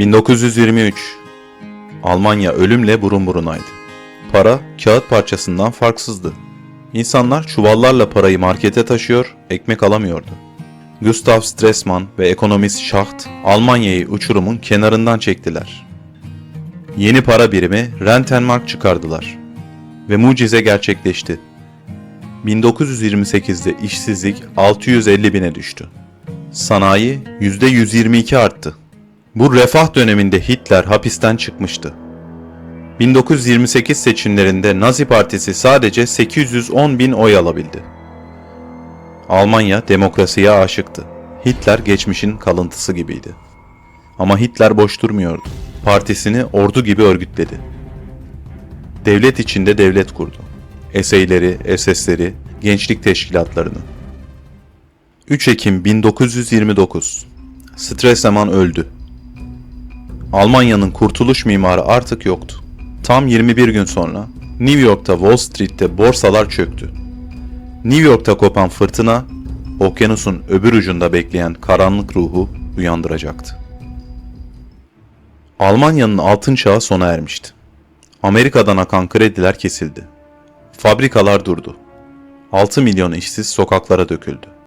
1923 Almanya ölümle burun burunaydı. Para kağıt parçasından farksızdı. İnsanlar çuvallarla parayı markete taşıyor, ekmek alamıyordu. Gustav Stresemann ve ekonomist Schacht Almanya'yı uçurumun kenarından çektiler. Yeni para birimi Rentenmark çıkardılar. Ve mucize gerçekleşti. 1928'de işsizlik 650 bine düştü. Sanayi %122 arttı. Bu refah döneminde Hitler hapisten çıkmıştı. 1928 seçimlerinde Nazi Partisi sadece 810 bin oy alabildi. Almanya demokrasiye aşıktı. Hitler geçmişin kalıntısı gibiydi. Ama Hitler boş durmuyordu. Partisini ordu gibi örgütledi. Devlet içinde devlet kurdu. Eseyleri, SS'leri, gençlik teşkilatlarını. 3 Ekim 1929 Stresemann öldü. Almanya'nın kurtuluş mimarı artık yoktu. Tam 21 gün sonra New York'ta Wall Street'te borsalar çöktü. New York'ta kopan fırtına okyanusun öbür ucunda bekleyen karanlık ruhu uyandıracaktı. Almanya'nın altın çağı sona ermişti. Amerika'dan akan krediler kesildi. Fabrikalar durdu. 6 milyon işsiz sokaklara döküldü.